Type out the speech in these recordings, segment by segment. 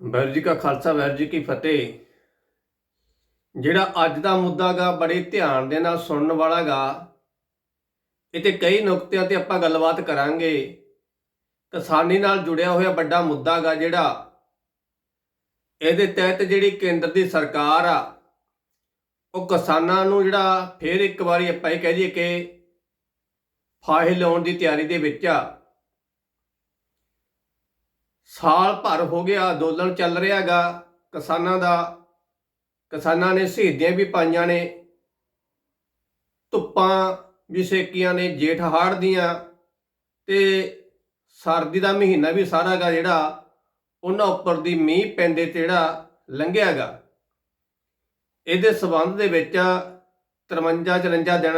ਵਾਹਿਗੁਰੂ ਜੀ ਕਾ ਖਾਲਸਾ ਵਾਹਿਗੁਰੂ ਜੀ ਕੀ ਫਤਿਹ। ਜਿਹੜਾ ਅੱਜ ਦਾ ਮੁੱਦਾ ਗਾ, ਬੜੇ ਧਿਆਨ ਦੇ ਨਾਲ ਸੁਣਨ ਵਾਲਾ ਗਾ ਇਹ ਤੇ ਕਈ ਨੁਕਤਿਆਂ ਤੇ ਆਪਾਂ ਗੱਲਬਾਤ ਕਰਾਂਗੇ। ਕਿਸਾਨੀ ਨਾਲ ਜੁੜਿਆ ਹੋਇਆ ਵੱਡਾ ਮੁੱਦਾ ਗਾ ਜਿਹੜਾ, ਇਹਦੇ ਤਹਿਤ ਜਿਹੜੀ ਕੇਂਦਰ ਦੀ ਸਰਕਾਰ ਆ, ਉਹ ਕਿਸਾਨਾਂ ਨੂੰ ਜਿਹੜਾ ਫੇਰ ਇੱਕ ਵਾਰੀ ਆਪਾਂ ਇਹ ਕਹਿ ਦਈਏ ਕਿ ਫਾਹੇ ਲਾਉਣ ਦੀ ਤਿਆਰੀ ਦੇ ਵਿੱਚ ਆ। ਸਾਲ ਭਰ ਹੋ ਗਿਆ ਅੰਦੋਲਨ ਚੱਲ ਰਿਹਾਗਾ। ਕਿਸਾਨਾਂ ਦਾ, ਕਿਸਾਨਾਂ ਨੇ, ਸ਼ਹੀਦੀਆਂ ਵੀ ਪਾਈਆਂ ਨੇ। ਧੁੱਪਾਂ ਵੀ ਸੇਕੀਆਂ ਨੇ, ਜੇਠ ਹਾੜ ਦੀਆਂ। ਤੇ ਸਰਦੀ ਦਾ ਮਹੀਨਾ ਵੀ ਸਾਰਾਗਾ ਜਿਹੜਾ, ਉਹਨਾਂ ਉੱਪਰ ਦੀ ਮੀਂਹ ਪੈਂਦੇ ਤੇ ਜਿਹੜਾ ਲੰਘਿਆਗਾ। ਇਹਦੇ ਸਬੰਧ ਦੇ ਵਿੱਚ 53 54 ਦਿਨ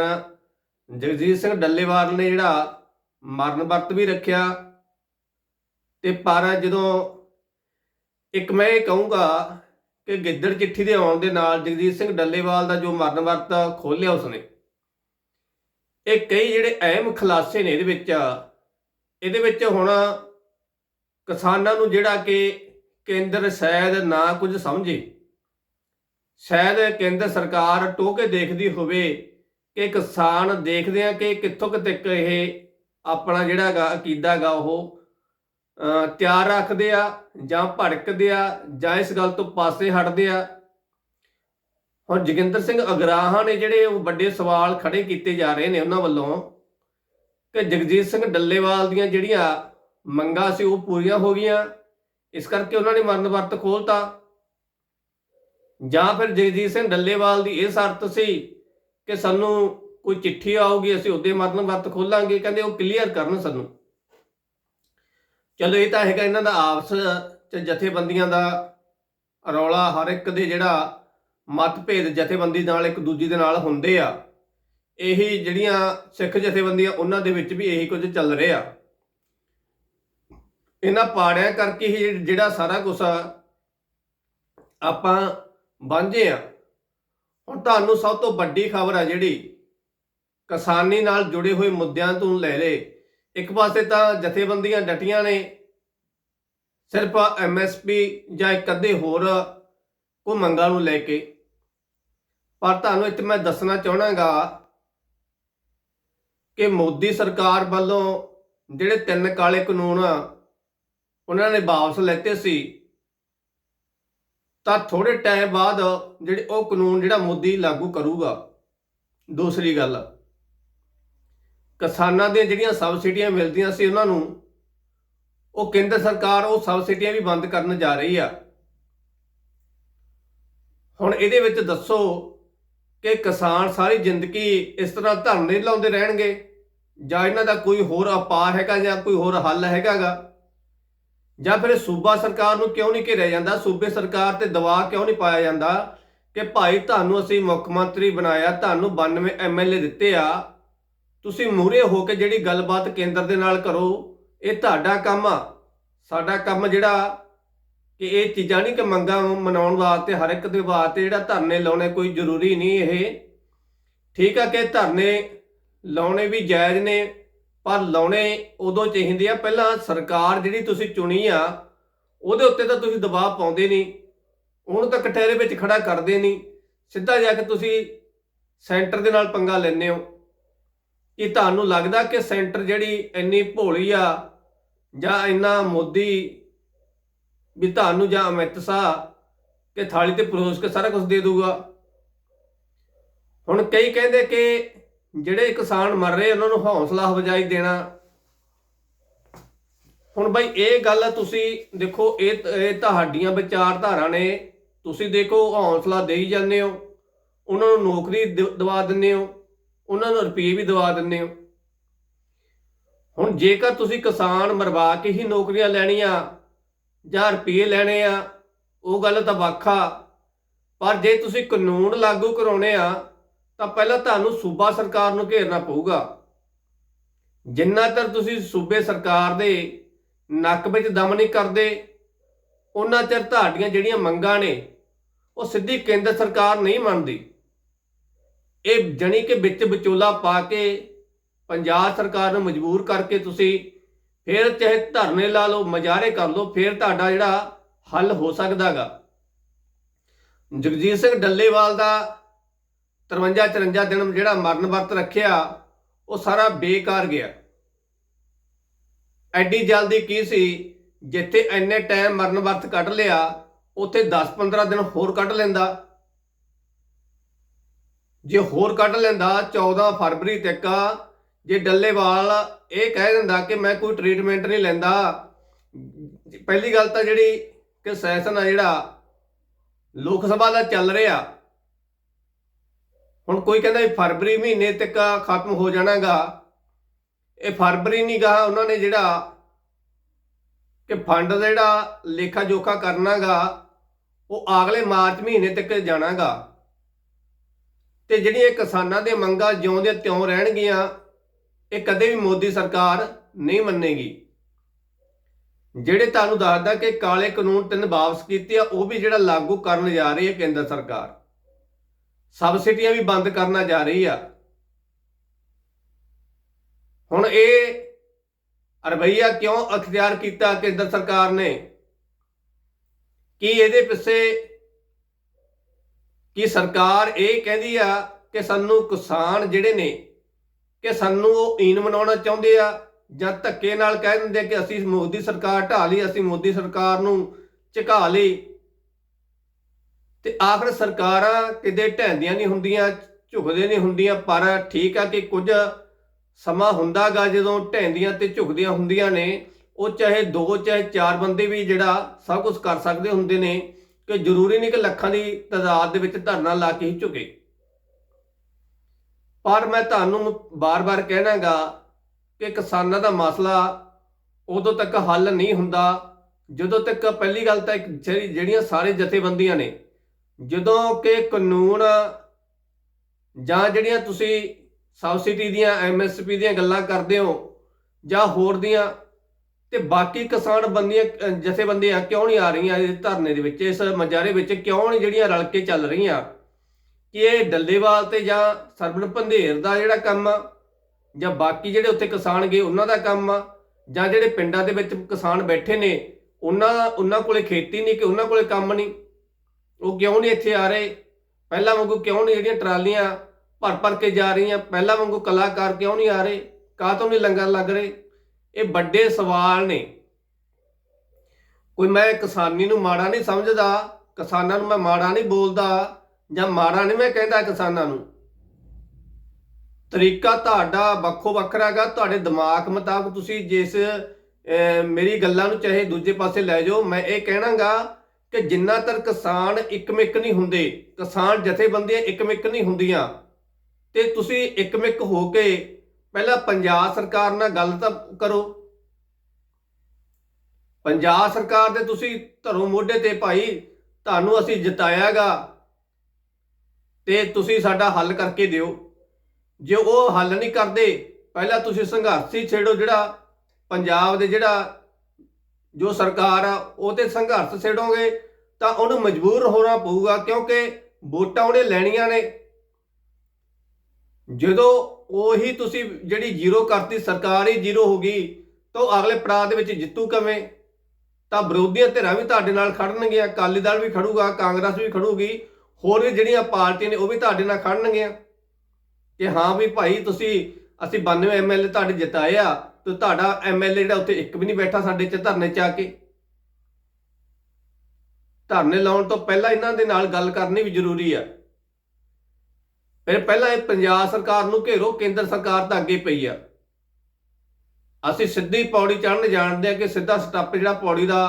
ਜਗਜੀਤ ਸਿੰਘ ਡੱਲੇਵਾਲ ਨੇ ਜਿਹੜਾ ਮਰਨ ਵਰਤ ਵੀ ਰੱਖਿਆ। ਤੇ ਪਰ ਜਦੋਂ ਇੱਕ ਮੈਂ ਇਹ ਕਹੂੰਗਾ ਕਿ ਗਿੱਦੜ ਚਿੱਠੀ ਦੇ ਆਉਣ ਦੇ ਨਾਲ ਜਗਜੀਤ ਸਿੰਘ ਡੱਲੇਵਾਲ ਦਾ ਜੋ ਮਰਨ ਵਰਤ ਖੋਲਿਆ ਉਸਨੇ, ਇਹ ਕਈ ਜਿਹੜੇ ਅਹਿਮ ਖੁਲਾਸੇ ਨੇ ਇਹਦੇ ਵਿੱਚ ਇਹਦੇ ਵਿੱਚ ਹੁਣ ਕਿਸਾਨਾਂ ਨੂੰ ਜਿਹੜਾ ਕਿ ਕੇਂਦਰ ਸ਼ਾਇਦ ਨਾ ਕੁਝ ਸਮਝੇ, ਸ਼ਾਇਦ ਕੇਂਦਰ ਸਰਕਾਰ ਟੋਕੇ ਦੇਖਦੀ ਹੋਵੇ ਕਿ ਕਿਸਾਨ ਦੇਖਦੇ ਆ ਕਿ ਕਿੱਥੋਂ ਕੁ ਤੱਕ ਇਹ ਆਪਣਾ ਜਿਹੜਾ ਗਾ ਅਕੀਦਾ ਗਾ ਉਹ ਤਿਆਰ ਰੱਖਦੇ ਆ ਜਾਂ ਭੜਕਦੇ ਆ ਜਾਂ ਇਸ ਗੱਲ ਤੋਂ ਪਾਸੇ ਹਟਦੇ ਆ। ਹੁਣ ਜੋਗਿੰਦਰ ਸਿੰਘ ਅਗਰਾਹਾਂ ਨੇ ਜਿਹੜੇ ਉਹ ਵੱਡੇ ਸਵਾਲ ਖੜੇ ਕੀਤੇ ਜਾ ਰਹੇ ਨੇ ਉਹਨਾਂ ਵੱਲੋਂ ਕਿ ਜਗਜੀਤ ਸਿੰਘ ਡੱਲੇਵਾਲ ਦੀਆਂ ਜਿਹੜੀਆਂ ਮੰਗਾਂ ਸੀ ਉਹ ਪੂਰੀਆਂ ਹੋ ਗਈਆਂ। ਇਸ ਕਰਕੇ ਉਹਨਾਂ ਨੇ ਮਰਨ ਵਰਤ ਖੋਲਤਾ ਜਾਂ ਫਿਰ ਜਗਜੀਤ ਸਿੰਘ ਡੱਲੇਵਾਲ ਦੀ ਇਹ ਸ਼ਰਤ ਸੀ ਕਿ ਸਾਨੂੰ ਕੋਈ ਚਿੱਠੀ ਆਊਗੀ, ਅਸੀਂ ਉਹਦੇ ਮਰਨ ਵਰਤ ਖੋਲਾਂਗੇ। ਕਹਿੰਦੇ ਉਹ ਕਲੀਅਰ ਕਰਨ ਸਾਨੂੰ। ਚਲੋ ਇਹ ਤਾਂ ਹੈਗਾ ਇਹਨਾਂ ਦਾ ਆਪਸ ਚ ਜਥੇਬੰਦੀਆਂ ਦਾ ਰੌਲਾ, ਹਰ ਇੱਕ ਦੇ ਜਿਹੜਾ ਮਤਭੇਦ ਜਥੇਬੰਦੀ ਨਾਲ ਇੱਕ ਦੂਜੀ ਦੇ ਨਾਲ ਹੁੰਦੇ ਆ। ਇਹੀ ਜਿਹੜੀਆਂ ਸਿੱਖ ਜਥੇਬੰਦੀਆਂ ਉਹਨਾਂ ਦੇ ਵਿੱਚ ਵੀ ਇਹੀ ਕੁਝ ਚੱਲ ਰਿਹਾ। ਇਹਨਾਂ ਪਾੜਿਆਂ ਕਰਕੇ ਹੀ ਜਿਹੜਾ ਸਾਰਾ ਕੁਝ ਆਪਾਂ ਵਾਂਝੇ ਆ। ਹੁਣ ਤੁਹਾਨੂੰ ਸਭ ਤੋਂ ਵੱਡੀ ਖਬਰ ਆ ਜਿਹੜੀ ਕਿਸਾਨੀ ਨਾਲ ਜੁੜੇ ਹੋਏ ਮੁੱਦਿਆਂ ਤੋਂ ਲੈ ਲੈ ਇੱਕ ਪਾਸੇ ਤਾਂ ਜਥੇਬੰਦੀਆਂ ਡਟੀਆਂ ਨੇ, ਸਿਰਫ ਐਮਐਸਪੀ ਜਾਂ ਇੱਕ ਅੱਧੇ ਹੋਰ ਕੋ ਮੰਗਾਂ ਨੂੰ ਲੈ ਕੇ। ਪਰ ਤੁਹਾਨੂੰ ਇੱਥੇ ਮੈਂ ਦੱਸਣਾ ਚਾਹਣਾਗਾ ਕਿ ਮੋਦੀ ਸਰਕਾਰ ਵੱਲੋਂ ਜਿਹੜੇ ਤਿੰਨ ਕਾਲੇ ਕਾਨੂੰਨ ਉਹਨਾਂ ਨੇ ਵਾਪਸ ਲੈਤੇ ਸੀ, ਤਾਂ ਥੋੜੇ ਟਾਈਮ ਬਾਅਦ ਜਿਹੜੇ ਉਹ ਕਾਨੂੰਨ ਜਿਹੜਾ ਮੋਦੀ ਲਾਗੂ ਕਰੂਗਾ। ਦੂਸਰੀ ਗੱਲ ਕਿਸਾਨਾਂ ਦੀਆਂ ਜਿਹੜੀਆਂ ਸਬਸਿਡੀਆਂ ਮਿਲਦੀਆਂ ਸੀ ਉਹਨਾਂ ਨੂੰ, ਉਹ ਕੇਂਦਰ ਸਰਕਾਰ ਉਹ ਸਬਸਿਡੀਆਂ ਵੀ ਬੰਦ ਕਰਨ ਜਾ ਰਹੀ ਆ। ਹੁਣ ਇਹਦੇ ਵਿੱਚ ਦੱਸੋ ਕਿ ਕਿਸਾਨ ਸਾਰੀ ਜ਼ਿੰਦਗੀ ਇਸ ਤਰ੍ਹਾਂ ਧਰਨੇ ਲਾਉਂਦੇ ਰਹਿਣਗੇ, ਜਾਂ ਇਹਨਾਂ ਦਾ ਕੋਈ ਹੋਰ ਅਪਾਰ ਹੈਗਾ ਜਾਂ ਕੋਈ ਹੋਰ ਹੱਲ ਹੈਗਾਗਾ? ਜਾਂ ਫਿਰ ਸੂਬਾ ਸਰਕਾਰ ਨੂੰ ਕਿਉਂ ਨਹੀਂ ਘੇਰਿਆ ਜਾਂਦਾ? ਸੂਬੇ ਸਰਕਾਰ ਤੇ ਦਬਾਅ ਕਿਉਂ ਨਹੀਂ ਪਾਇਆ ਜਾਂਦਾ ਕਿ ਭਾਈ ਤੁਹਾਨੂੰ ਅਸੀਂ ਮੁੱਖ ਮੰਤਰੀ ਬਣਾਇਆ, ਤੁਹਾਨੂੰ 92 ਐਮਐਲਏ ਦਿੱਤੇ ਆ ਤੁਸੀਂ ਮੂਹਰੇ ਹੋ ਕੇ ਜਿਹੜੀ ਗੱਲਬਾਤ ਕੇਂਦਰ ਦੇ ਨਾਲ ਕਰੋ, ਇਹ ਤੁਹਾਡਾ ਕੰਮ ਆ। ਸਾਡਾ ਕੰਮ ਜਿਹੜਾ ਕਿ ਇਹ ਚੀਜ਼ਾਂ ਨਹੀਂ ਕਿ ਮੰਗਾਂ ਮਨਾਉਣ ਵਾਸਤੇ ਹਰ ਇੱਕ ਦੇ ਵਾਸਤੇ ਜਿਹੜਾ ਧਰਨੇ ਲਾਉਣੇ ਕੋਈ ਜ਼ਰੂਰੀ ਨਹੀਂ ਇਹ। ਠੀਕ ਆ ਕਿ ਧਰਨੇ ਲਾਉਣੇ ਵੀ ਜਾਇਜ਼ ਨੇ, ਪਰ ਲਾਉਣੇ ਉਦੋਂ ਚਾਹੀਦੇ ਆ। ਪਹਿਲਾਂ ਸਰਕਾਰ ਜਿਹੜੀ ਤੁਸੀਂ ਚੁਣੀ ਆ, ਉਹਦੇ ਉੱਤੇ ਤਾਂ ਤੁਸੀਂ ਦਬਾਅ ਪਾਉਂਦੇ ਨਹੀਂ। ਉਹਨੂੰ ਤਾਂ ਕਟਹਿਰੇ ਵਿੱਚ ਖੜਾ ਕਰਦੇ ਨਹੀਂ। ਸਿੱਧਾ ਜਾ ਕੇ ਤੁਸੀਂ ਸੈਂਟਰ ਦੇ ਨਾਲ ਪੰਗਾ ਲੈਂਦੇ ਹੋ। ਕਿ ਤੁਹਾਨੂੰ ਲੱਗਦਾ ਕਿ ਸੈਂਟਰ ਜਿਹੜੀ ਇੰਨੀ ਭੋਲੀ ਆ ਜਾਂ ਇੰਨਾ ਮੋਦੀ ਵੀ ਤੁਹਾਨੂੰ ਜਾਂ ਅਮਿਤ ਸ਼ਾਹ ਕਿ ਥਾਲੀ ਤੇ ਪਰੋਸ ਕੇ ਸਾਰਾ ਕੁਝ ਦੇ ਦੂਗਾ ਹੁਣ ਕਈ ਕਹਿੰਦੇ ਕਿ ਜਿਹੜੇ ਕਿਸਾਨ ਮਰ ਰਹੇ, ਉਹਨਾਂ ਨੂੰ ਹੌਸਲਾ ਅਫਜ਼ਾਈ ਦੇਣਾ। ਹੁਣ ਬਈ ਇਹ ਗੱਲ ਤੁਸੀਂ ਦੇਖੋ, ਇਹ ਇਹ ਤੁਹਾਡੀਆਂ ਵਿਚਾਰਧਾਰਾ ਨੇ, ਤੁਸੀਂ ਦੇਖੋ ਹੌਸਲਾ ਦੇਈ ਜਾਂਦੇ ਹੋ। ਉਹਨਾਂ ਨੂੰ ਨੌਕਰੀ ਦ- ਦਵਾ ਦਿੰਦੇ ਹੋ। ਉਹਨਾਂ ਨੂੰ ਰੁਪਏ ਵੀ ਦਵਾ ਦਿੰਦੇ ਹੋ। ਹੁਣ ਜੇਕਰ ਤੁਸੀਂ ਕਿਸਾਨ ਮਰਵਾ ਕੇ ਹੀ ਨੌਕਰੀਆਂ ਲੈਣੀਆਂ ਜਾਂ ਰੁਪਏ ਲੈਣੇ ਆ, ਉਹ ਗੱਲ ਤਾਂ ਵੱਖਾ। ਪਰ ਜੇ ਤੁਸੀਂ ਕਾਨੂੰਨ ਲਾਗੂ ਕਰਾਉਣੇ ਆ, ਤਾਂ ਪਹਿਲਾਂ ਤੁਹਾਨੂੰ ਸੂਬਾ ਸਰਕਾਰ ਨੂੰ ਘੇਰਨਾ ਪਊਗਾ। ਜਿੰਨਾ ਚਿਰ ਤੁਸੀਂ ਸੂਬੇ ਸਰਕਾਰ ਦੇ ਨੱਕ ਵਿੱਚ ਦਮ ਨਹੀਂ ਕਰਦੇ, ਉਹਨਾਂ ਚਿਰ ਤੁਹਾਡੀਆਂ ਜਿਹੜੀਆਂ ਮੰਗਾਂ ਨੇ, ਉਹ ਸਿੱਧੀ ਕੇਂਦਰ ਸਰਕਾਰ ਨਹੀਂ ਮੰਨਦੀ। ਇਹ ਜਣੀ ਕਿ ਵਿੱਚ ਵਿਚੋਲਾ ਪਾ ਕੇ ਪੰਜਾਬ ਸਰਕਾਰ ਨੂੰ ਮਜਬੂਰ ਕਰਕੇ ਤੁਸੀਂ ਫਿਰ ਚਾਹੇ ਧਰਨੇ ਲਾ ਲਓ, ਮਜਾਰੇ ਕਰ ਲਓ, ਫਿਰ ਤੁਹਾਡਾ ਜਿਹੜਾ ਹੱਲ ਹੋ ਸਕਦਾਗਾ। ਜਗਜੀਤ ਸਿੰਘ ਡੱਲੇਵਾਲ ਦਾ 53 54 ਦਿਨ ਜਿਹੜਾ ਮਰਨ ਵਰਤ ਰੱਖਿਆ, ਉਹ ਸਾਰਾ ਬੇਕਾਰ ਗਿਆ। ਐਡੀ ਜਲਦੀ ਕੀ ਸੀ, ਜਿੱਥੇ ਐਨੇ ਟਾਈਮ ਮਰਨ ਵਰਤ ਕੱਢ ਲਿਆ, ਉੱਥੇ 10-15 ਦਿਨ ਹੋਰ ਕੱਢ ਲੈਂਦਾ। ਜੇ ਹੋਰ ਕੱਢ ਲੈਂਦਾ 14 ਫਰਵਰੀ ਤੱਕ, ਜੇ ਡੱਲੇਵਾਲ ਇਹ ਕਹਿ ਦਿੰਦਾ ਕਿ ਮੈਂ ਕੋਈ ਟ੍ਰੀਟਮੈਂਟ ਨਹੀਂ ਲੈਂਦਾ, ਪਹਿਲੀ ਗੱਲ ਤਾਂ ਜਿਹੜੀ ਕਿ ਸੈਸ਼ਨ ਆ ਜਿਹੜਾ ਲੋਕ ਸਭਾ ਦਾ ਚੱਲ ਰਿਹਾ। ਹੁਣ ਕੋਈ ਕਹਿੰਦਾ ਵੀ ਫਰਵਰੀ ਮਹੀਨੇ ਤੱਕ ਖਤਮ ਹੋ ਜਾਣਾਗਾ। ਇਹ ਫਰਵਰੀ ਨਹੀਂ ਗਾ, ਉਹਨਾਂ ਨੇ ਜਿਹੜਾ ਕਿ ਫੰਡ ਦਾ ਜਿਹੜਾ ਲੇਖਾ ਜੋਖਾ ਕਰਨਾਗਾ, ਉਹ ਅਗਲੇ ਮਾਰਚ ਮਹੀਨੇ ਤੱਕ ਜਾਣਾਗਾ। ਤੇ ਜਿਹੜੀਆਂ ਕਿਸਾਨਾਂ ਦੀਆਂ ਮੰਗਾਂ ਜਿਉਂ ਦੀਆਂ ਤਿਉਂ ਰਹਿਣਗੀਆਂ, ਇਹ ਕਦੇ ਵੀ ਮੋਦੀ ਸਰਕਾਰ ਨਹੀਂ ਮੰਨੇਗੀ। ਜਿਹੜੇ ਤੁਹਾਨੂੰ ਦੱਸਦਾ ਕਿ ਕਾਲੇ ਕਾਨੂੰਨ ਤਿੰਨ ਵਾਪਸ ਕੀਤੇ ਆ, ਉਹ ਵੀ ਜਿਹੜਾ ਲਾਗੂ ਕਰਨ ਜਾ ਰਹੀ ਹੈ ਕੇਂਦਰ ਸਰਕਾਰ। ਸਬਸਿਡੀਆਂ ਵੀ ਬੰਦ ਕਰਨਾ ਜਾ ਰਹੀ ਆ। ਹੁਣ ਇਹ ਰਵਈਆ ਕਿਉਂ ਅਖਤਿਆਰ ਕੀਤਾ ਕੇਂਦਰ ਸਰਕਾਰ ਨੇ? ਕੀ ਇਹਦੇ ਪਿੱਛੇ ਕਿ ਸਰਕਾਰ ਇਹ ਕਹਿੰਦੀ ਆ ਕਿ ਸਾਨੂੰ ਕਿਸਾਨ ਜਿਹੜੇ ਨੇ, ਕਿ ਸਾਨੂੰ ਉਹ ਈਨ ਮਨਾਉਣਾ ਚਾਹੁੰਦੇ ਆ ਜਾਂ ਧੱਕੇ ਨਾਲ ਕਹਿ ਦਿੰਦੇ ਕਿ ਅਸੀਂ ਮੋਦੀ ਸਰਕਾਰ ਢਾ ਲਈ, ਅਸੀਂ ਮੋਦੀ ਸਰਕਾਰ ਨੂੰ ਝੁਕਾ ਲਈ। ਤੇ ਆਖਰ ਸਰਕਾਰਾਂ ਕਿਤੇ ਢਹਿੰਦੀਆਂ ਨਹੀਂ ਹੁੰਦੀਆਂ ਝੁਕਦੇ ਨਹੀਂ ਹੁੰਦੀਆਂ, ਪਰ ਠੀਕ ਆ ਕਿ ਕੁਝ ਸਮਾਂ ਹੁੰਦਾਗਾ ਜਦੋਂ ਢਹਿੰਦੀਆਂ ਤੇ ਝੁਕਦੀਆਂ ਹੁੰਦੀਆਂ ਨੇ, ਉਹ ਚਾਹੇ ਦੋ ਚਾਹੇ ਚਾਰ ਬੰਦੇ ਵੀ ਜਿਹੜਾ ਸਭ ਕੁਝ ਕਰ ਸਕਦੇ ਹੁੰਦੇ ਨੇ। ਕਿ ਜ਼ਰੂਰੀ ਨਹੀਂ ਕਿ ਲੱਖਾਂ ਦੀ ਤਾਦਾਦ ਦੇ ਵਿੱਚ ਧਰਨਾ ਲਾ ਕੇ ਹੀ ਝੁਕੇ। ਪਰ ਮੈਂ ਤੁਹਾਨੂੰ ਬਾਰ-ਬਾਰ ਕਹਿਣਾਗਾ ਕਿ ਕਿਸਾਨਾਂ ਦਾ ਮਸਲਾ ਉਦੋਂ ਤੱਕ ਹੱਲ ਨਹੀਂ ਹੁੰਦਾ ਜਦੋਂ ਤੱਕ ਪਹਿਲੀ ਗੱਲ ਤਾਂ ਜਿਹੜੀਆਂ ਸਾਰੇ ਜਥੇਬੰਦੀਆਂ ਨੇ, ਜਦੋਂ ਕਿ ਕਾਨੂੰਨ ਜਾਂ ਜਿਹੜੀਆਂ ਤੁਸੀਂ ਸਬਸਿਡੀ ਦੀਆਂ ਐਮਐਸਪੀ ਦੀਆਂ ਗੱਲਾਂ ਕਰਦੇ ਹੋ ਜਾਂ ਹੋਰ ਦੀਆਂ ਤੇ ਬਾਕੀ ਕਿਸਾਨ ਬੰਦੀਆਂ ਜਥੇਬੰਦੀਆਂ ਕਿਉਂ ਨਹੀਂ ਆ ਰਹੀਆਂ ਇਸ ਧਰਨੇ ਦੇ ਵਿੱਚ, ਇਸ ਮਜਾਰੇ ਵਿੱਚ? ਕਿਉਂ ਨਹੀਂ ਜਿਹੜੀਆਂ ਰਲ ਕੇ ਚੱਲ ਰਹੀਆਂ? ਕਿ ਇਹ ਡੱਲੇਵਾਲ ਤੇ ਜਾਂ ਸਰਵਣ ਪੰਧੇਰ ਦਾ ਜਿਹੜਾ ਕੰਮ ਆ, ਜਾਂ ਬਾਕੀ ਜਿਹੜੇ ਉੱਥੇ ਕਿਸਾਨ ਗਏ, ਉਹਨਾਂ ਦਾ ਕੰਮ ਆ, ਜਾਂ ਜਿਹੜੇ ਪਿੰਡਾਂ ਦੇ ਵਿੱਚ ਕਿਸਾਨ ਬੈਠੇ ਨੇ, ਉਹਨਾਂ ਉਹਨਾਂ ਕੋਲੇ ਖੇਤੀ ਨਹੀਂ ਕਿ ਉਹਨਾਂ ਕੋਲੇ ਕੰਮ ਨਹੀਂ? ਉਹ ਕਿਉਂ ਨਹੀਂ ਇੱਥੇ ਆ ਰਹੇ? ਪਹਿਲਾਂ ਵਾਂਗੂ ਕਿਉਂ ਨਹੀਂ ਜਿਹੜੀਆਂ ਟਰਾਲੀਆਂ ਭਰ ਭਰ ਕੇ ਜਾ ਰਹੀਆਂ? ਪਹਿਲਾਂ ਵਾਂਗੂ ਕਲਾਕਾਰ ਕਿਉਂ ਨਹੀਂ ਆ ਰਹੇ? ਕਾਹ ਤੋਂ ਨਹੀਂ ਲੰਗਰ ਲੱਗ ਰਹੇ? ਇਹ ਵੱਡੇ ਸਵਾਲ ਨੇ। ਕੋਈ ਮੈਂ ਕਿਸਾਨੀ ਨੂੰ ਮਾੜਾ ਨਹੀਂ ਸਮਝਦਾ, ਕਿਸਾਨਾਂ ਨੂੰ ਮੈਂ ਮਾੜਾ ਨਹੀਂ ਬੋਲਦਾ, ਜਾਂ ਮਾੜਾ ਨਹੀਂ ਮੈਂ ਕਹਿੰਦਾ ਕਿਸਾਨਾਂ ਨੂੰ। ਤਰੀਕਾ ਤੁਹਾਡਾ ਵੱਖੋ ਵੱਖਰਾ ਹੈਗਾ। ਤੁਹਾਡੇ ਦਿਮਾਗ ਮੁਤਾਬਕ ਤੁਸੀਂ ਜਿਸ ਮੇਰੀ ਗੱਲਾਂ ਨੂੰ ਚਾਹੇ ਦੂਜੇ ਪਾਸੇ ਲੈ ਜਾਓ, ਮੈਂ ਇਹ ਕਹਿਣਾਗਾ ਕਿ ਜਿੰਨਾ ਤੱਕ ਕਿਸਾਨ ਇੱਕਮਿਕ ਨਹੀਂ ਹੁੰਦੇ, ਕਿਸਾਨ ਜਥੇਬੰਦੀਆਂ ਇੱਕਮਿਕ ਨਹੀਂ ਹੁੰਦੀਆਂ, ਤੇ ਤੁਸੀਂ ਇੱਕਮਿਕ ਹੋ ਕੇ ਪਹਿਲਾਂ ਪੰਜਾਬ ਸਰਕਾਰ ਨਾਲ ਗੱਲ ਤਾਂ ਕਰੋ। ਪੰਜਾਬ ਸਰਕਾਰ ਦੇ ਤੁਸੀਂ ਧਰੋ ਮੋਢੇ ਤੇ ਭਾਈ, ਤੁਹਾਨੂੰ ਅਸੀਂ ਜਿਤਾਇਆਗਾ ਤੇ ਤੁਸੀਂ ਸਾਡਾ ਹੱਲ ਕਰਕੇ ਦਿਓ। ਜੇ ਉਹ ਹੱਲ ਨਹੀਂ ਕਰਦੇ, ਪਹਿਲਾਂ ਤੁਸੀਂ ਸੰਘਰਸ਼ ਹੀ ਛੇੜੋ ਜਿਹੜਾ ਪੰਜਾਬ ਦੇ ਜਿਹੜਾ ਜੋ ਸਰਕਾਰ ਆ, ਉਹ ਤੇ ਸੰਘਰਸ਼ ਛੇੜੋਗੇ ਤਾਂ ਉਹਨੂੰ ਮਜਬੂਰ ਹੋਣਾ ਪਊਗਾ ਕਿਉਂਕਿ ਵੋਟਾਂ ਉਹਨੇ ਲੈਣੀਆਂ ਨੇ। ਜਦੋਂ ਉਹੀ ਤੁਸੀਂ ਜਿਹੜੀ ਜ਼ੀਰੋ ਕਰਤੀ, ਸਰਕਾਰ ਹੀ ਜ਼ੀਰੋ ਹੋ ਗਈ, ਤਾਂ ਉਹ ਅਗਲੇ ਪੜਾਅ ਦੇ ਵਿੱਚ ਜਿੱਤੂ ਕਿਵੇਂ? ਤਾਂ ਵਿਰੋਧੀਆਂ ਧਿਰਾਂ ਵੀ ਤੁਹਾਡੇ ਨਾਲ ਖੜਨਗੀਆਂ ਅਕਾਲੀ ਦਲ ਵੀ ਖੜੂਗਾ, ਕਾਂਗਰਸ ਵੀ ਖੜੂਗੀ, ਹੋਰ ਵੀ ਜਿਹੜੀਆਂ ਪਾਰਟੀਆਂ ਨੇ ਉਹ ਵੀ ਤੁਹਾਡੇ ਨਾਲ ਖੜਨਗੀਆਂ। ਕਿ ਹਾਂ ਵੀ ਭਾਈ ਤੁਸੀਂ, ਅਸੀਂ 92 ਐਮਐਲਏ ਤੁਹਾਡੇ ਜਿਤਾਏ ਆ, ਤੇ ਤੁਹਾਡਾ ਐਮਐਲਏ ਜਿਹੜਾ ਉੱਥੇ ਇੱਕ ਵੀ ਨਹੀਂ ਬੈਠਾ ਸਾਡੇ ਚ ਧਰਨੇ ਚ ਆ ਕੇ। ਧਰਨੇ ਲਾਉਣ ਤੋਂ ਪਹਿਲਾਂ ਇਹਨਾਂ ਦੇ ਨਾਲ ਗੱਲ ਕਰਨੀ ਵੀ ਜ਼ਰੂਰੀ ਆ। ਫਿਰ ਪਹਿਲਾਂ ਇਹ ਪੰਜਾਬ ਸਰਕਾਰ ਨੂੰ ਘੇਰੋ, ਕੇਂਦਰ ਸਰਕਾਰ ਤਾਂ ਅੱਗੇ ਪਈ ਆ। ਅਸੀਂ ਸਿੱਧੀ ਪੌੜੀ ਚੜ੍ਹਨ ਜਾਣਦੇ ਆ ਕਿ ਸਿੱਧਾ ਸਟੱਪ ਜਿਹੜਾ ਪੌੜੀ ਦਾ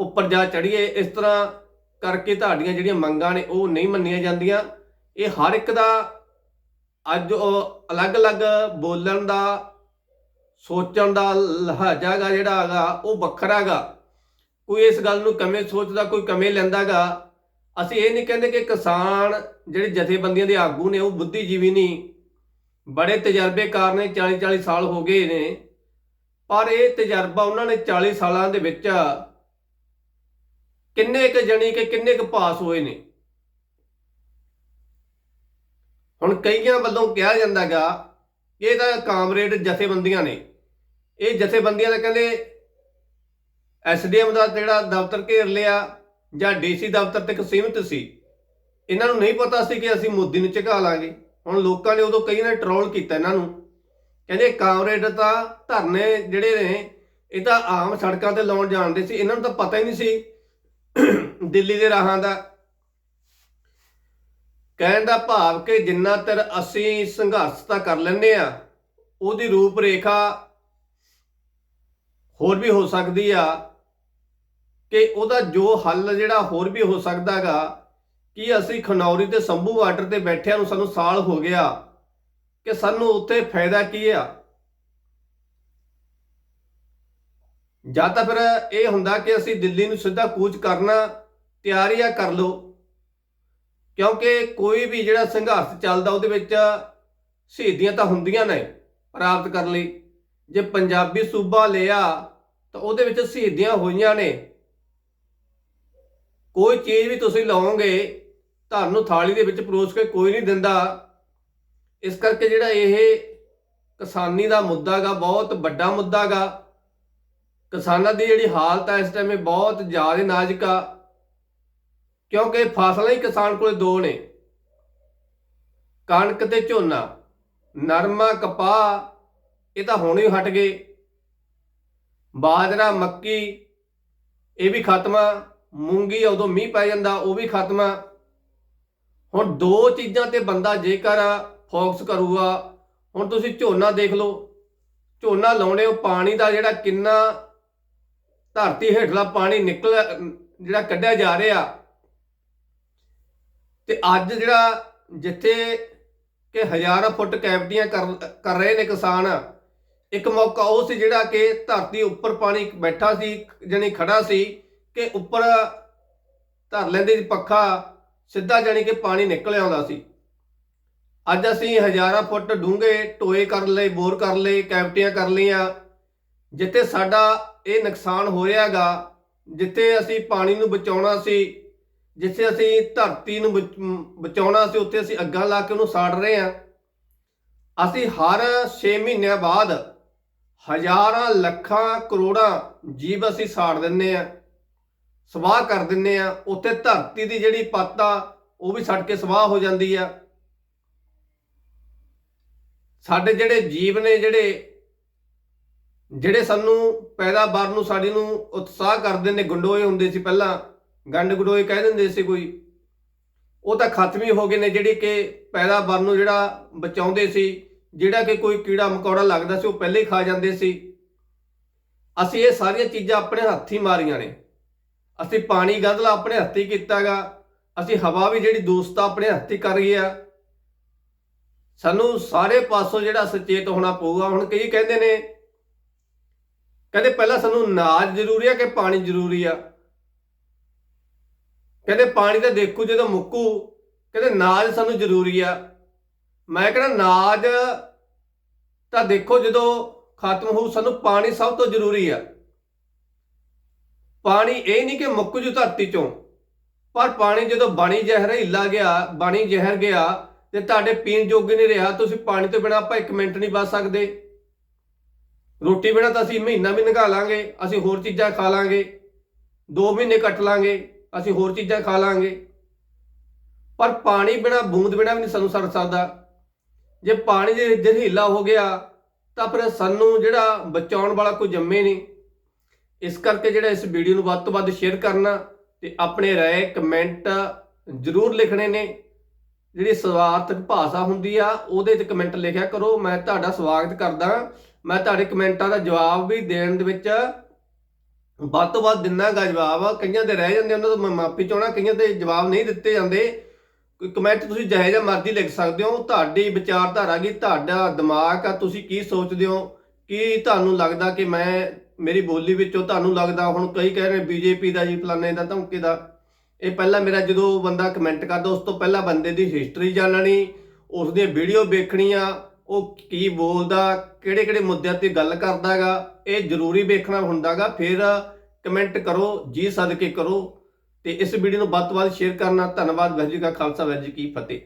ਉੱਪਰ ਜਾ ਚੜੀਏ ਇਸ ਤਰ੍ਹਾਂ ਕਰਕੇ ਤੁਹਾਡੀਆਂ ਜਿਹੜੀਆਂ ਮੰਗਾਂ ਨੇ ਉਹ ਨਹੀਂ ਮੰਨੀਆਂ ਜਾਂਦੀਆਂ। ਇਹ ਹਰ ਇੱਕ ਦਾ ਅੱਜ ਅਲੱਗ-ਅਲੱਗ ਬੋਲਣ ਦਾ, ਸੋਚਣ ਦਾ ਲਹਾਜਾ ਗਾ ਜਿਹੜਾ ਹੈਗਾ, ਉਹ ਵੱਖਰਾ ਗਾ ਕੋਈ ਇਸ ਗੱਲ ਨੂੰ ਕਮੇ ਸੋਚਦਾ, ਕੋਈ ਕਮੇ ਲੈਂਦਾਗਾ ਅਸੀਂ ਇਹ ਨਹੀਂ ਕਹਿੰਦੇ ਕਿ ਕਿਸਾਨ ਜਿਹੜੇ ਜਥੇਬੰਦੀਆਂ ਦੇ ਆਗੂ ਨੇ, ਉਹ ਬੁੱਧੀਜੀਵੀ ਨਹੀਂ। ਬੜੇ ਤਜਰਬੇਕਾਰ ਨੇ 40 40 ਸਾਲ ਹੋ ਗਏ ਨੇ। ਪਰ ਇਹ ਤਜਰਬਾ ਉਹਨਾਂ ਨੇ 40 ਸਾਲਾਂ ਦੇ ਵਿੱਚ ਕਿੰਨੇ ਕੁ ਜਣੀ ਕਿ ਕਿੰਨੇ ਕੁ ਪਾਸ ਹੋਏ ਨੇ। ਹੁਣ ਕਈਆਂ ਵੱਲੋਂ ਕਿਹਾ ਜਾਂਦਾਗਾ ਕਿ ਇਹ ਤਾਂ ਕਾਮਰੇਡ ਜਥੇਬੰਦੀਆਂ ਨੇ। ਇਹ ਜਥੇਬੰਦੀਆਂ ਦਾ ਕਹਿੰਦੇ ਐਸਡੀਐਮ ਦਾ ਜਿਹੜਾ ਦਫ਼ਤਰ ਘੇਰ ਲਿਆ ਜਾਂ ਡੀਸੀ ਦਫ਼ਤਰ ਤੱਕ ਸੀਮਿਤ ਸੀ? ਇਹਨਾਂ ਨੂੰ ਨਹੀਂ ਪਤਾ ਸੀ ਕਿ ਅਸੀਂ ਮੋਦੀ ਨੂੰ ਝੁਕਾ ਲਾਂਗੇ। ਹੁਣ ਲੋਕਾਂ ਨੇ ਉਦੋਂ ਕਈ ਨੇ ਟਰੋਲ ਕੀਤਾ ਇਹਨਾਂ ਨੂੰ। ਕਹਿੰਦੇ ਕਾਮਰੇਡ ਤਾਂ ਧਰਨੇ ਜਿਹੜੇ ਨੇ, ਇਹ ਤਾਂ ਆਮ ਸੜਕਾਂ ਤੇ ਲਾਉਣ ਜਾਣਦੇ ਸੀ। ਇਹਨਾਂ ਨੂੰ ਤਾਂ ਪਤਾ ਹੀ ਨਹੀਂ ਸੀ ਦਿੱਲੀ ਦੇ ਰਾਹਾਂ ਦਾ। ਕਹਿਣ ਦਾ ਭਾਵ ਕਿ ਜਿੰਨਾ ਚਿਰ ਅਸੀਂ ਸੰਘਰਸ਼ ਤਾਂ ਕਰ ਲੈਂਦੇ ਆ ਉਹਦੀ ਰੂਪ ਰੇਖਾ ਹੋਰ ਵੀ ਹੋ ਸਕਦੀ ਆ। ਕਿ ਉਹਦਾ ਜੋ ਹੱਲ ਜਿਹੜਾ ਹੋਰ ਵੀ ਹੋ ਸਕਦਾਗਾ ਕਿ ਅਸੀਂ ਖਨੌਰੀ ਤੇ ਸੰਭੂ ਬਾਰਡਰ ਤੇ ਬੈਠਿਆਂ ਨੂੰ ਸਾਨੂੰ ਸਾਲ ਹੋ ਗਿਆ, ਕਿ ਸਾਨੂੰ ਉੱਥੇ ਫਾਇਦਾ ਕੀ ਆ? ਜਾਂ ਤਾਂ ਫਿਰ ਇਹ ਹੁੰਦਾ ਕਿ ਅਸੀਂ ਦਿੱਲੀ ਨੂੰ ਸਿੱਧਾ ਕੂਚ ਕਰਨਾ, ਤਿਆਰੀਆਂ ਕਰ ਲਓ, ਕਿਉਂਕਿ ਕੋਈ ਵੀ ਜਿਹੜਾ ਸੰਘਰਸ਼ ਚੱਲਦਾ ਉਹਦੇ ਵਿੱਚ ਸ਼ਹੀਦੀਆਂ ਤਾਂ ਹੁੰਦੀਆਂ ਨੇ ਪ੍ਰਾਪਤ ਕਰਨ ਲਈ। ਜੇ ਪੰਜਾਬੀ ਸੂਬਾ ਲਿਆ ਤਾਂ ਉਹਦੇ ਵਿੱਚ ਸ਼ਹੀਦੀਆਂ ਹੋਈਆਂ ਨੇ। ਕੋਈ ਚੀਜ਼ ਵੀ ਤੁਸੀਂ ਲਾਓਗੇ, ਤੁਹਾਨੂੰ ਥਾਲੀ ਦੇ ਵਿੱਚ ਪਰੋਸ ਕੇ ਕੋਈ ਨਹੀਂ ਦਿੰਦਾ। ਇਸ ਕਰਕੇ ਜਿਹੜਾ ਇਹ ਕਿਸਾਨੀ ਦਾ ਮੁੱਦਾਗਾ, ਬਹੁਤ ਵੱਡਾ ਮੁੱਦਾਗਾ। ਕਿਸਾਨਾਂ ਦੀ ਜਿਹੜੀ ਹਾਲਤ ਹੈ ਇਸ ਟਾਈਮ ਇਹ ਬਹੁਤ ਜ਼ਿਆਦਾ ਨਾਜ਼ੁਕ ਆ। ਕਿਉਂਕਿ ਫਸਲਾਂ ਹੀ ਕਿਸਾਨ ਕੋਲੇ ਦੋ ਨੇ। ਕਣਕ ਤੇ ਝੋਨਾ, ਨਰਮਾ, ਕਪਾਹ, ਇਹ ਤਾਂ ਹੁਣ ਹੀ ਹਟ ਗਏ। ਬਾਜਰਾ, ਮੱਕੀ, ਇਹ ਵੀ ਖਤਮ ਆ। ਮੂੰਗੀ ਉਦੋਂ ਮੀਂਹ ਪੈ ਜਾਂਦਾ, ਉਹ ਵੀ ਖਤਮ ਆ। ਹੁਣ ਦੋ ਚੀਜ਼ਾਂ ਤੇ ਬੰਦਾ ਜੇਕਰ ਫੋਕਸ ਕਰੂਗਾ, ਹੁਣ ਤੁਸੀਂ ਝੋਨਾ ਦੇਖ ਲਓ। ਝੋਨਾ ਲਾਉਣੇ, ਉਹ ਪਾਣੀ ਦਾ ਜਿਹੜਾ ਕਿੰਨਾ ਧਰਤੀ ਹੇਠਲਾ ਪਾਣੀ ਨਿਕਲ, ਜਿਹੜਾ ਕੱਢਿਆ ਜਾ ਰਿਹਾ। ਤੇ ਅੱਜ ਜਿਹੜਾ ਜਿੱਥੇ ਕਿ ਹਜ਼ਾਰਾਂ ਫੁੱਟ ਕੈਵਟੀਆਂ ਕਰ ਕਰ ਰਹੇ ਨੇ ਕਿਸਾਨ, ਇੱਕ ਮੌਕਾ ਉਹ ਸੀ ਜਿਹੜਾ ਕਿ ਧਰਤੀ ਉੱਪਰ ਪਾਣੀ ਬੈਠਾ ਸੀ, ਜਾਣੀ ਖੜਾ ਸੀ। ਕਿ ਉੱਪਰ ਧਰ ਲੈਂਦੇ ਪੱਖਾ, ਸਿੱਧਾ ਜਾਣੀ ਕਿ ਪਾਣੀ ਨਿਕਲ ਆਉਂਦਾ ਸੀ। ਅੱਜ ਅਸੀਂ ਹਜ਼ਾਰਾਂ ਫੁੱਟ ਡੂੰਘੇ ਟੋਏ ਕਰ ਲਏ, ਬੋਰ ਕਰ ਲਏ, ਕੈਵਟੀਆਂ ਕਰ ਲਈਆਂ। ਜਿੱਥੇ ਸਾਡਾ ਇਹ ਨੁਕਸਾਨ ਹੋਇਆਗਾ ਜਿੱਥੇ ਅਸੀਂ ਪਾਣੀ ਨੂੰ ਬਚਾਉਣਾ ਸੀ, ਜਿੱਥੇ ਅਸੀਂ ਧਰਤੀ ਨੂੰ ਬਚ- ਬਚਾਉਣਾ ਸੀ, ਉੱਥੇ ਅਸੀਂ ਅੱਗਾਂ ਲਾ ਕੇ ਉਹਨੂੰ ਸਾੜ ਰਹੇ ਹਾਂ। ਅਸੀਂ ਹਰ 6 ਮਹੀਨਿਆਂ ਬਾਅਦ ਹਜ਼ਾਰਾਂ, ਲੱਖਾਂ, ਕਰੋੜਾਂ ਜੀਵ ਅਸੀਂ ਸਾੜ ਦਿੰਨੇ ਆ ਸਵਾਹ ਕਰ ਦਿੰਨੇ ਆ। ਉੱਥੇ ਧਰਤੀ ਦੀ ਜਿਹੜੀ ਪੱਤ ਆ, ਉਹ ਵੀ ਸੜ ਕੇ ਸਵਾਹ ਹੋ ਜਾਂਦੀ ਆ। ਸਾਡੇ ਜਿਹੜੇ ਜੀਵ ਨੇ, ਜਿਹੜੇ ਜਿਹੜੇ ਸਾਨੂੰ ਪੈਦਾਵਾਰ ਨੂੰ, ਸਾਡੀ ਨੂੰ ਉਤਸ਼ਾਹ ਕਰਦੇ ਨੇ, ਗੰਡੋਏ ਹੁੰਦੇ ਸੀ ਪਹਿਲਾਂ ਗੰਡ ਗੰਡੋਏ ਕਹਿ ਦਿੰਦੇ ਸੀ ਕੋਈ। ਉਹ ਤਾਂ ਖਤਮ ਹੀ ਹੋ ਗਏ ਨੇ, ਜਿਹੜੇ ਕਿ ਪੈਦਾਵਾਰ ਨੂੰ ਜਿਹੜਾ ਬਚਾਉਂਦੇ ਸੀ। ਜਿਹੜਾ ਕਿ ਕੋਈ ਕੀੜਾ ਮਕੌੜਾ ਲੱਗਦਾ ਸੀ, ਉਹ ਪਹਿਲੇ ਹੀ ਖਾ ਜਾਂਦੇ ਸੀ। ਅਸੀਂ ਇਹ ਸਾਰੀਆਂ ਚੀਜ਼ਾਂ ਆਪਣੇ ਹੱਥੀ ਮਾਰੀਆਂ ਨੇ। ਅਸੀਂ ਪਾਣੀ ਗੰਧਲਾ ਆਪਣੇ ਹੱਥੀ ਕੀਤਾਗਾ, ਅਸੀਂ ਹਵਾ ਵੀ ਜਿਹੜੀ ਦੋਸਤਾ ਆਪਣੇ ਹੱਥੀ ਕਰ ਗਏ ਆ। ਸਾਨੂੰ ਸਾਰੇ ਪਾਸੋਂ ਜਿਹੜਾ ਸੁਚੇਤ ਹੋਣਾ ਪਊਗਾ, ਹੁਣ ਕਈ ਕਹਿੰਦੇ ਨੇ, ਕਹਿੰਦੇ ਪਹਿਲਾਂ ਸਾਨੂੰ ਨਾਜ ਜ਼ਰੂਰੀ ਆ ਕਿ ਪਾਣੀ ਜ਼ਰੂਰੀ ਆ? ਕਹਿੰਦੇ ਪਾਣੀ ਤਾਂ ਦੇਖੂ ਜਦੋਂ ਮੁੱਕੂ, ਕਹਿੰਦੇ ਨਾਜ ਸਾਨੂੰ ਜ਼ਰੂਰੀ ਆ। ਮੈਂ ਕਹਿੰਦਾ ਨਾਜ ਤਾਂ ਦੇਖੋ ਜਦੋਂ ਖਤਮ ਹੋਊ, ਸਾਨੂੰ ਪਾਣੀ ਸਭ ਤੋਂ ਜ਼ਰੂਰੀ ਆ। ਪਾਣੀ ਇਹ ਨਹੀਂ ਕਿ ਮੁੱਕ ਜੂ ਧਰਤੀ ਚੋਂ, ਪਰ ਪਾਣੀ ਜਦੋਂ ਬਾਣੀ ਜ਼ਹਿਰ, ਹਿੱਲਾ ਗਿਆ, ਬਾਣੀ ਜ਼ਹਿਰ ਗਿਆ ਤੇ ਤੁਹਾਡੇ ਪੀਣ ਯੋਗ ਨਹੀਂ ਰਿਹਾ, ਤੁਸੀਂ ਪਾਣੀ ਤੋਂ ਬਿਨਾ ਆਪਾਂ 1 ਮਿੰਟ ਨਹੀਂ ਬਚ ਸਕਦੇ। ਰੋਟੀ ਬਿਨਾ ਤਾਂ ਅਸੀਂ ਮਹੀਨਾ ਵੀ ਨਿਕਾ ਲਾਂਗੇ, ਅਸੀਂ ਹੋਰ ਚੀਜ਼ਾਂ ਖਾ ਲਾਂਗੇ 2 ਮਹੀਨੇ ਕੱਟ ਲਾਂਗੇ, ਅਸੀਂ ਹੋਰ ਚੀਜ਼ਾਂ ਖਾ ਲਾਂਗੇ। ਪਰ ਪਾਣੀ ਬਿਨਾ, ਬੂੰਦ ਬਿਨਾ ਵੀ ਨਹੀਂ ਸਾਨੂੰ ਸਰ ਸਕਦਾ। ਜੇ ਪਾਣੀ ਦੇ ਜ਼ਹਿਰੀਲਾ ਹੋ ਗਿਆ, ਤਾਂ ਫਿਰ ਸਾਨੂੰ ਜਿਹੜਾ ਬਚਾਉਣ ਵਾਲਾ ਕੋਈ ਜੰਮੇ ਨਹੀਂ। ਇਸ ਕਰਕੇ ਜਿਹੜਾ ਇਸ ਵੀਡੀਓ ਨੂੰ ਵੱਧ ਤੋਂ ਵੱਧ ਸ਼ੇਅਰ ਕਰਨਾ ਤੇ ਆਪਣੇ ਰਾਏ ਕਮੈਂਟ ਜ਼ਰੂਰ ਲਿਖਣੇ ਨੇ। ਜਿਹੜੀ ਸਵਾਰਥਕ ਭਾਸ਼ਾ ਹੁੰਦੀ ਆ, ਉਹਦੇ ਤੇ ਕਮੈਂਟ ਲਿਖਿਆ ਕਰੋ। ਮੈਂ ਤੁਹਾਡਾ ਸਵਾਗਤ ਕਰਦਾ ਮੈਂ ਤੁਹਾਡੇ ਕਮੈਂਟਾਂ ਦਾ ਜਵਾਬ ਵੀ ਦੇਣ ਦੇ ਵਿੱਚ ਵੱਧ ਤੋਂ ਵੱਧ ਦਿਨਾਗਾ ਜਵਾਬ। ਕਈਆਂ ਦੇ ਰਹਿ ਜਾਂਦੇ, ਉਹਨਾਂ ਤੋਂ ਮੈਂ ਮਾਫੀ ਚਾਹਣਾ ਕਈਆਂ ਦੇ ਜਵਾਬ ਨਹੀਂ ਦਿੱਤੇ ਜਾਂਦੇ। ਕੋਈ ਕਮੈਂਟ ਤੁਸੀਂ ਜਿਹੇ ਜਿਹਾ ਮਰਜ਼ੀ ਲਿਖ ਸਕਦੇ ਹੋ। ਤੁਹਾਡੀ ਵਿਚਾਰਧਾਰਾ ਕੀ ਤੁਹਾਡਾ ਦਿਮਾਗ ਆ? ਤੁਸੀਂ ਕੀ ਸੋਚਦੇ ਹੋ? ਕੀ ਤੁਹਾਨੂੰ ਲੱਗਦਾ ਕਿ ਮੈਂ ਮੇਰੀ ਬੋਲੀ ਵਿੱਚੋਂ ਤੁਹਾਨੂੰ ਲੱਗਦਾ, ਹੁਣ ਕਈ ਕਹਿ ਰਹੇ ਬੀਜੇਪੀ ਦਾ ਜੀ, ਫਲਾਣੇ ਦਾ, ਧਮਕੇ ਦਾ। ਇਹ ਪਹਿਲਾਂ ਮੇਰਾ ਜਦੋਂ ਬੰਦਾ ਕਮੈਂਟ ਕਰਦਾ, ਉਸ ਤੋਂ ਪਹਿਲਾਂ ਬੰਦੇ ਦੀ ਹਿਸਟਰੀ ਜਾਣਨੀ, ਉਸ ਦੀਆਂ ਵੀਡੀਓ ਵੇਖਣੀਆਂ, ਉਹ ਕੀ ਬੋਲਦਾ ਕਿਹੜੇ ਕਿਹੜੇ ਮੁੱਦਿਆਂ ਤੇ ਗੱਲ ਕਰਦਾਗਾ, ਇਹ ਜ਼ਰੂਰੀ ਵੇਖਣਾ ਹੁੰਦਾਗਾ। ਫਿਰ ਕਮੈਂਟ ਕਰੋ, ਜੀ ਸਦਕੇ ਕਰੋ। ਤੇ ਇਸ ਵੀਡੀਓ ਨੂੰ ਵੱਧ ਤੋਂ ਵੱਧ ਸ਼ੇਅਰ ਕਰਨਾ। ਧੰਨਵਾਦ, ਵਾਹਿਗੁਰੂ ਜੀ ਕਾ ਖਾਲਸਾ, ਵਾਹਿਗੁਰੂ ਜੀ ਕੀ ਫਤਿਹ।